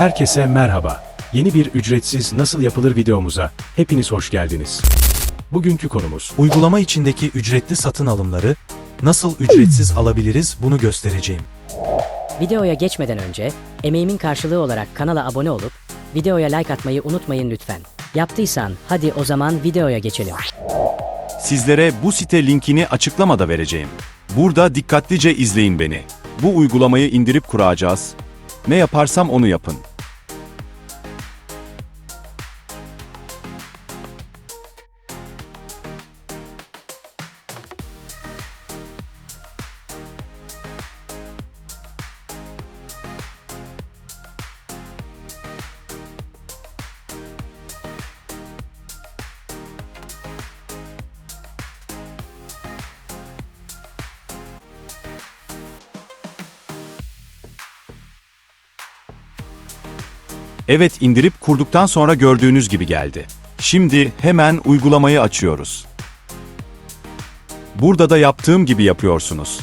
Herkese merhaba. Yeni bir ücretsiz nasıl yapılır videomuza hepiniz hoş geldiniz. Bugünkü konumuz Uygulama içindeki ücretli satın alımları nasıl ücretsiz alabiliriz bunu göstereceğim. Videoya geçmeden önce emeğimin karşılığı olarak kanala abone olup videoya like atmayı unutmayın lütfen. Yaptıysan hadi o zaman videoya geçelim. Sizlere bu site linkini açıklamada vereceğim. Burada dikkatlice izleyin beni. Bu uygulamayı indirip kuracağız. Ne yaparsam onu yapın. Evet indirip kurduktan sonra gördüğünüz gibi geldi. Şimdi hemen uygulamayı açıyoruz. Burada da yaptığım gibi yapıyorsunuz.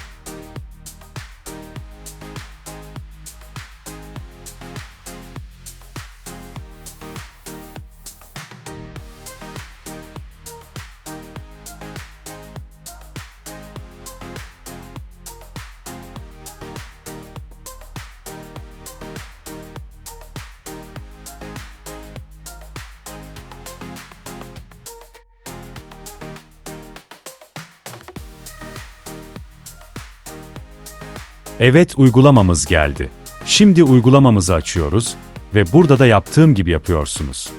Evet uygulamamız geldi. Şimdi uygulamamızı açıyoruz ve burada da yaptığım gibi yapıyorsunuz.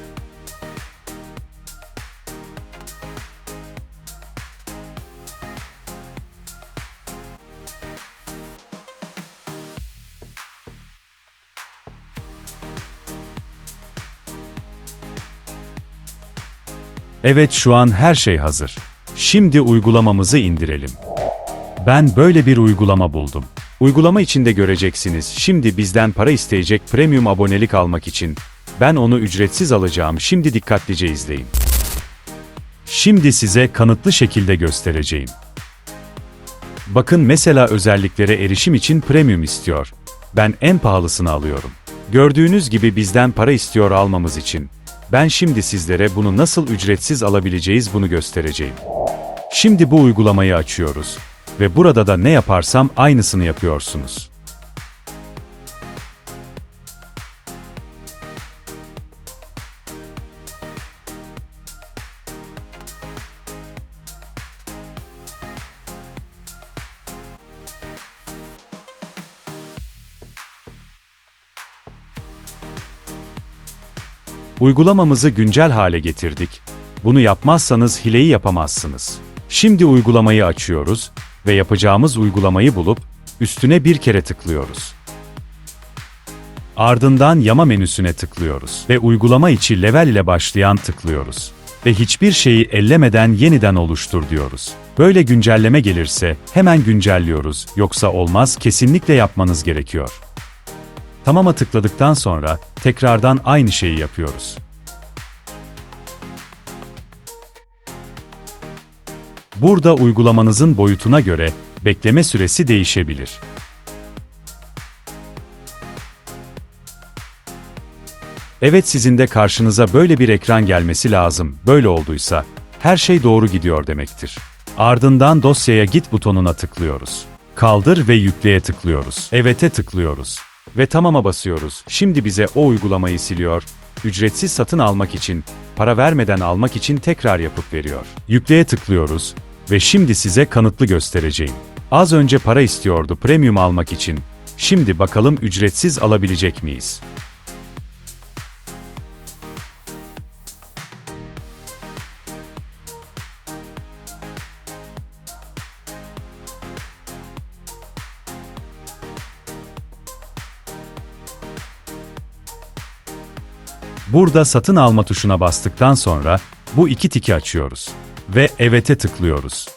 Evet şu an her şey hazır. Şimdi uygulamamızı indirelim. Ben böyle bir uygulama buldum. Uygulama içinde göreceksiniz. Şimdi bizden para isteyecek premium abonelik almak için. Ben onu ücretsiz alacağım. Şimdi dikkatlice izleyin. Şimdi size kanıtlı şekilde göstereceğim. Bakın mesela özelliklere erişim için premium istiyor. Ben en pahalısını alıyorum. Gördüğünüz gibi bizden para istiyor almamız için. Ben şimdi sizlere bunu nasıl ücretsiz alabileceğiz bunu göstereceğim. Şimdi bu uygulamayı açıyoruz ve burada da ne yaparsam aynısını yapıyorsunuz. Uygulamamızı güncel hale getirdik. Bunu yapmazsanız hileyi yapamazsınız. Şimdi uygulamayı açıyoruz ve yapacağımız uygulamayı bulup üstüne bir kere tıklıyoruz. Ardından yama menüsüne tıklıyoruz ve uygulama içi level ile başlayan tıklıyoruz. Ve hiçbir şeyi ellemeden yeniden oluştur diyoruz. Böyle güncelleme gelirse hemen güncelliyoruz. Yoksa olmaz kesinlikle yapmanız gerekiyor. Tamama tıkladıktan sonra tekrardan aynı şeyi yapıyoruz. Burada uygulamanızın boyutuna göre bekleme süresi değişebilir. Evet sizin de karşınıza böyle bir ekran gelmesi lazım. Böyle olduysa her şey doğru gidiyor demektir. Ardından dosyaya git butonuna tıklıyoruz. Kaldır ve yükleye tıklıyoruz. Evet'e tıklıyoruz. Ve tamama basıyoruz. Şimdi bize o uygulamayı siliyor. Ücretsiz satın almak için, para vermeden almak için tekrar yapıp veriyor. Yükleye tıklıyoruz ve şimdi size kanıtlı göstereceğim. Az önce para istiyordu premium almak için. Şimdi bakalım ücretsiz alabilecek miyiz? Burada satın alma tuşuna bastıktan sonra bu iki tiki açıyoruz ve evet'e tıklıyoruz.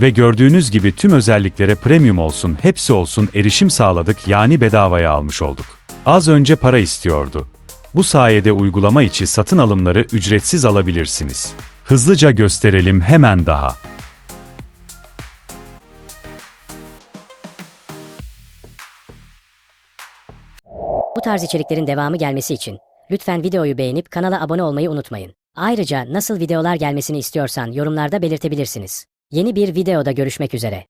Ve gördüğünüz gibi tüm özelliklere premium olsun, hepsi olsun erişim sağladık yani bedavaya almış olduk. Az önce para istiyordu. Bu sayede uygulama içi satın alımları ücretsiz alabilirsiniz. Hızlıca gösterelim hemen daha. Bu tarz içeriklerin devamı gelmesi için lütfen videoyu beğenip kanala abone olmayı unutmayın. Ayrıca nasıl videolar gelmesini istiyorsan yorumlarda belirtebilirsiniz. Yeni bir videoda görüşmek üzere.